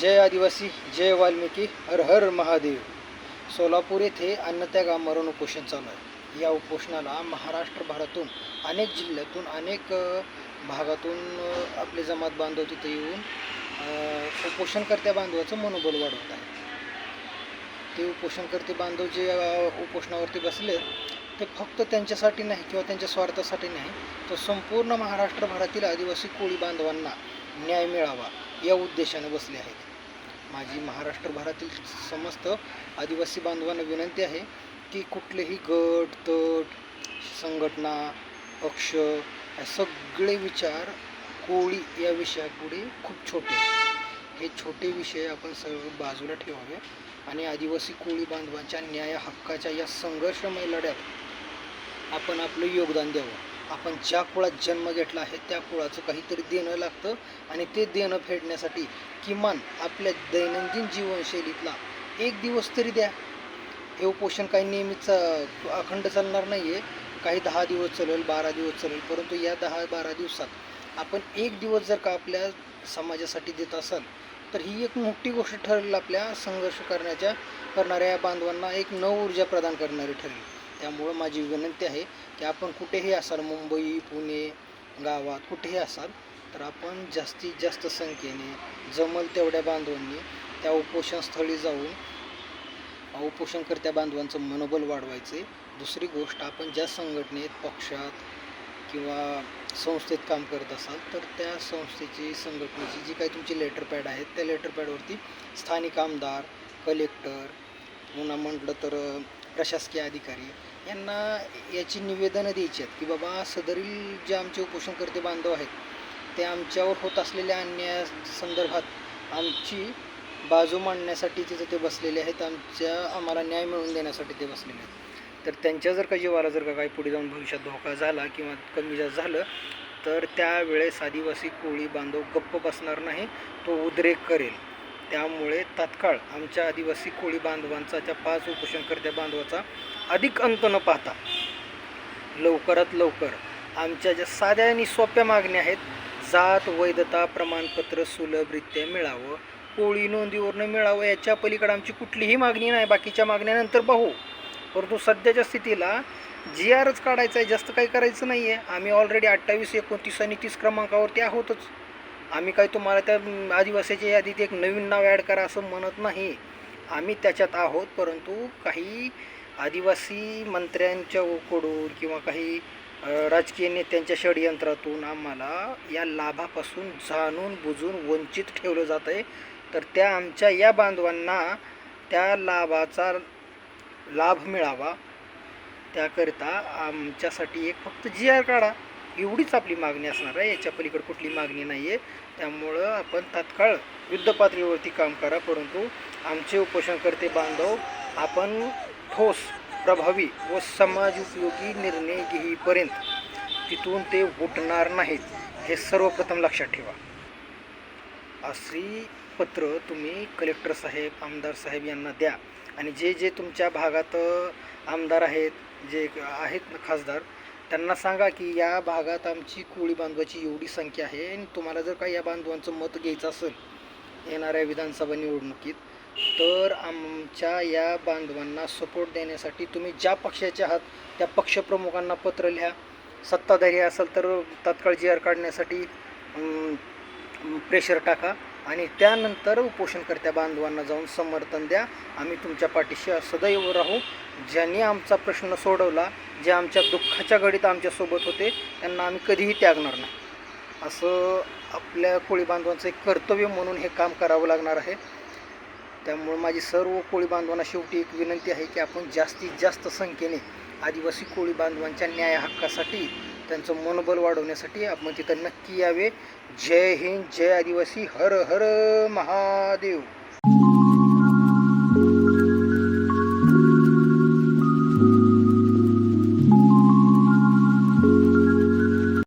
जय आदिवासी जय वाल्मिकी हर हर महादेव. सोलापूर येथे अन्नत्याग आमरण उपोषण चालू आहे. या उपोषणाला महाराष्ट्रभरातून अनेक जिल्ह्यातून अनेक भागातून आपले जमात बांधव तिथे येऊन उपोषणकर्त्या बांधवाचं मनोबल वाढवत आहे ते उपोषणकर्ते बांधव जे उपोषणावरती बसले ते फक्त त्यांच्यासाठी नाही किंवा त्यांच्या स्वार्थासाठी नाही तर संपूर्ण महाराष्ट्रभरातील आदिवासी कोळी बांधवांना न्याय मिळावा या उद्देशाने बसले आहेत. माझी महाराष्ट्रभरातील समस्त आदिवासी बांधवांना विनंती आहे की कुठलेही गट तट संघटना पक्ष या सगळे विचार कोळी या विषयापुढे खूप छोटे हे छोटे विषय आपण सर्व बाजूला ठेवावे आणि आदिवासी कोळी बांधवांच्या न्याय हक्काच्या या संघर्षमय लढ्यात आपण आपलं योगदान द्यावं. आपण ज्या कुळात जन्म घेतला आहे त्या कुळाचं काहीतरी देणं लागतं आणि ते देणं फेडण्यासाठी किमान आपल्या दैनंदिन जीवनशैलीतला एक दिवस तरी द्या. हे उपोषण काही नेहमीच अखंड चालणार नाही आहे काही दहा दिवस चालेल बारा दिवस चालेल परंतु या दहा बारा दिवसात आपण एक दिवस जर का आपल्या समाजासाठी देत असाल तर ही एक मोठी गोष्ट ठरेल आपल्या संघर्ष करण्याच्या करणाऱ्या बांधवांना एक नव ऊर्जा प्रदान करणारी ठरेल. त्यामुळं माझी विनंती आहे की आपण कुठेही असाल मुंबई पुणे गावात कुठेही असाल तर आपण जास्तीत जास्त संख्येने जमल तेवढ्या बांधवांनी त्या उपोषणस्थळी जाऊन उपोषणकर्त्या बांधवांचं मनोबल वाढवायचे. दुसरी गोष्ट आपण ज्या संघटनेत पक्षात किंवा संस्थेत काम करत असाल तर त्या संस्थेची संघटनेची जी काही तुमची लेटर पॅड आहेत त्या लेटर पॅडवरती स्थानिक आमदार कलेक्टर पुन्हा म्हटलं तर प्रशासकीय अधिकारी यांना याची निवेदनं द्यायची आहेत की बाबा सदरील जे आमचे उपोषणकर्ते बांधव आहेत ते आमच्यावर होत असलेल्या अन्याया संदर्भात आमची बाजू मांडण्यासाठी तिथं ते बसलेले आहेत आमच्या आम्हाला न्याय मिळवून देण्यासाठी ते बसलेले आहेत. तर त्यांच्या जर का जीवाला जर का काही पुढे जाऊन भविष्यात धोका झाला किंवा कमी जास्त झालं तर त्यावेळेस आदिवासी कोळी बांधव गप्प बसणार नाही तो उद्रेक करेल. त्यामुळे तात्काळ आमच्या आदिवासी कोळी बांधवांचा त्या पाच उपोषणकर्त्या बांधवाचा अधिक अंत न पाहता लवकरात लवकर आमच्या ज्या साध्या आणि सोप्या मागण्या आहेत जात वैधता प्रमाणपत्र सुलभरित्या मिळावं. कोळी नोंदीवरनं मिळावं याच्या पलीकडे आमची कुठलीही मागणी नाही. बाकीच्या मागण्यानंतर पाहू परंतु सध्याच्या स्थितीला जी आरच काढायचं आहे जास्त काही करायचं नाही आहे आम्ही ऑलरेडी अठ्ठावीस एकोणतीस आणि तीस क्रमांकावरती आहोतच. आम्ही काही तुम्हाला त्या आदिवासीच्या यादीत एक नवीन नाव ॲड करा असं म्हणत नाही. आम्ही त्याच्यात आहोत परंतु काही आदिवासी मंत्र्यांच्या कडून किंवा काही राजकीय नेत्यांच्या षडयंत्रातून आम्हाला या लाभापासून जाणून बुजून वंचित ठेवलं जात आहे. तर त्या आमच्या या बांधवांना त्या लाभाचा लाभ मिळावा. त्याकरिता आमच्यासाठी एक फक्त जी आर काढा. एवढीच आपली मागणी असणार आहे. याच्या पलीकडे कुठली मागणी नाही आहे त्यामुळं आपण तात्काळ युद्धपातळीवरती काम करा. परंतु आमचे उपोषणकर्ते बांधव आपण ठोस प्रभावी व समाज उपयोगी निर्णय घेईपर्यंत तिथून ते उठणार नाहीत हे सर्वप्रथम लक्षात ठेवा. अशी पत्र तुम्ही कलेक्टर साहेब आमदार साहेब यांना द्या. आणि जे जे तुमच्या भागात आमदार आहेत जे आहेत खासदार त्यांना सांगा की या भागात आमची कोळी बांधवाची एवढी संख्या आहे आणि तुम्हाला जर का या बांधवांचं मत घ्यायचं असेल येणाऱ्या विधानसभा निवडणुकीत तर आमच्या या बांधवांना सपोर्ट देण्यासाठी तुम्ही ज्या पक्षाचे आहात त्या पक्षप्रमुखांना पत्र लिहा. सत्ताधारी असेल तर तात्काळ जी आर काढण्यासाठी प्रेशर टाका. आणि त्यानंतर उपोषणकर्त्या बांधवांना जाऊन समर्थन द्या. आम्ही तुमच्या पाठीशी सदैव राहू. ज्यांनी आमचा प्रश्न सोडवला जे आमच्या दुःखाच्या घडीत आमच्यासोबत होते त्यांना आम्ही कधीही त्यागणार नाही. असं आपल्या कोळी बांधवांचं एक कर्तव्य म्हणून हे काम करावं लागणार आहे. त्यामुळे माझी सर्व कोळी बांधवांना शेवटी एक विनंती आहे की आपण जास्तीत जास्त संख्येने आदिवासी कोळी बांधवांच्या न्याय हक्कासाठी त्यांचं मनोबल वाढवण्यासाठी आपण तिथं नक्की यावे. जय हिंद जय आदिवासी हर हर महादेव.